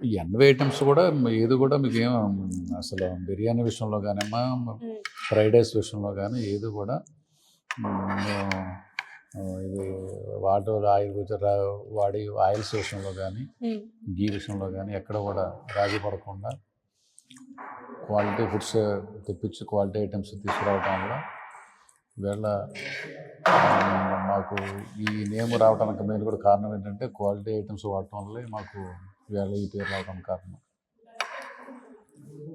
ఈ అన్ని ఐటమ్స్ కూడా ఏది కూడా మీకు ఏం అసలు బిర్యానీ విషయంలో కానమ్మా ఫ్రైడ్ రైస్ విషయంలో కానీ ఏది కూడా ఇది వాటర్ ఆయిల్ వాడి ఆయిల్స్ విషయంలో కానీ గీ విషయంలో కానీ ఎక్కడ కూడా రాజీ పడకుండా క్వాలిటీ ఫుడ్స్ తెప్పించి క్వాలిటీ ఐటమ్స్ తీసుకురావటం వల్ల వీళ్ళ మాకు ఈ నేమ్ రావడానికి మెయిన్ కూడా కారణం ఏంటంటే క్వాలిటీ ఐటమ్స్ వాడటం వల్లే మాకు వీళ్ళ ఈ పేరు రావడానికి కారణం.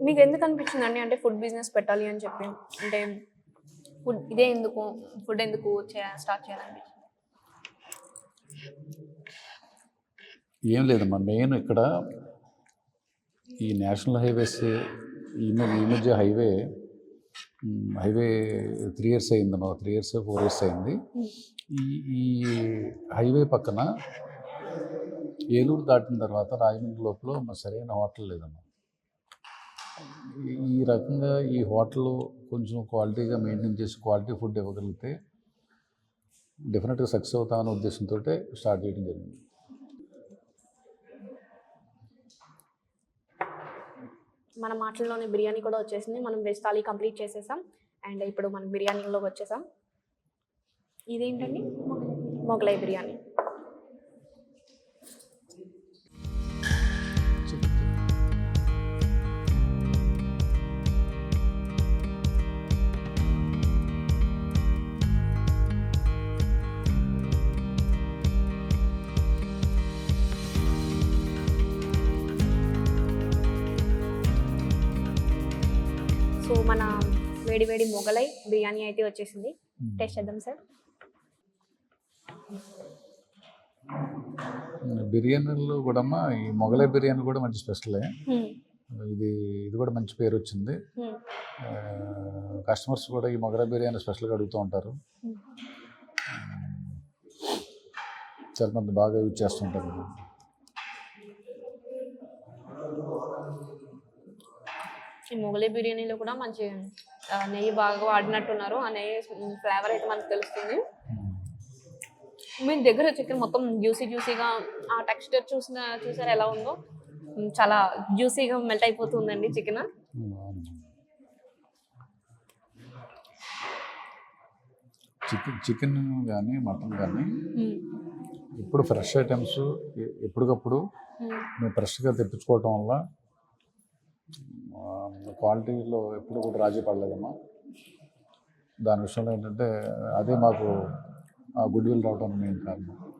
మీకు ఎందుకు అనిపించింది అండి అంటే ఫుడ్ బిజినెస్ పెట్టాలి అని చెప్పి. అంటే ఫుడ్ ఇదే ఎందుకు? ఫుడ్ ఎందుకు స్టార్ట్ చేయాలనిపించింది? ఏం లేదమ్మా. మెయిన్ ఇక్కడ ఈ నేషనల్ హైవేస్ ఈ మధ్య ఈ మధ్య హైవే హైవే త్రీ ఇయర్స్ అయిందమ్మా. త్రీ ఇయర్స్ ఫోర్ ఇయర్స్ అయింది. ఈ ఈ హైవే పక్కన ఏలూరు దాటిన తర్వాత రాజమండ్రి లోపల మా సరైన హోటల్ లేదమ్మా. ఈ- రకంగా ఈ హోటల్ కొంచెం క్వాలిటీగా మెయింటైన్ చేసి క్వాలిటీ ఫుడ్ ఇవ్వగలిగితే డెఫినెట్గా సక్సెస్ అవుతామనే ఉద్దేశంతో స్టార్ట్ చేయడం జరిగింది. మన మాటల్లోనే బిర్యానీ కూడా వచ్చేసింది. మనం వెజ్ థాలీ కంప్లీట్ చేసేసాం. అండ్ ఇప్పుడు మనం బిర్యానీలోకి వచ్చేసాం. ఇదేంటండి? మొగలై బిర్యానీ. సో మన వేడి వేడి మొగలై బిర్యానీ అయితే వచ్చేసింది. టేస్ట్ చేద్దాం సార్ బిర్యానీలో కూడా ఈ మొగలై బిర్యానీ కూడా మంచి స్పెషలే. ఇది ఇది కూడా మంచి పేరు వచ్చింది. కస్టమర్స్ కూడా ఈ మొగలై బిర్యానీ స్పెషల్గా అడుగుతూ ఉంటారు. చాలా మంది బాగా యూజ్ చేస్తుంటారు. ఈ మొగలై బిర్యానీలో కూడా మంచి నెయ్యి బాగా వాడినట్టున్నారు. ఆ నెయ్యి ఫ్లేవర్ అయితే మనకు తెలుస్తుంది. మీ దగ్గర చికెన్ మొత్తం జ్యూసీ జ్యూసీగా ఆ టెక్స్చర్ చూసిన చూసారు ఎలా ఉందో? చాలా జ్యూసీగా మెల్ట్ అయిపోతుందండి చికెన్. చికెన్ చికెన్ కానీ మటన్ కానీ ఇప్పుడు ఫ్రెష్ ఐటమ్స్ ఎప్పటికప్పుడు మేము ఫ్రెష్గా తెప్పించుకోవటం వల్ల క్వాలిటీలో ఎప్పుడు కూడా రాజీ పడలేదమ్మా. దాని విషయంలో ఏంటంటే అదే మాకు ఆ గుడ్ విల్ రావడం మెయిన్ కారణం.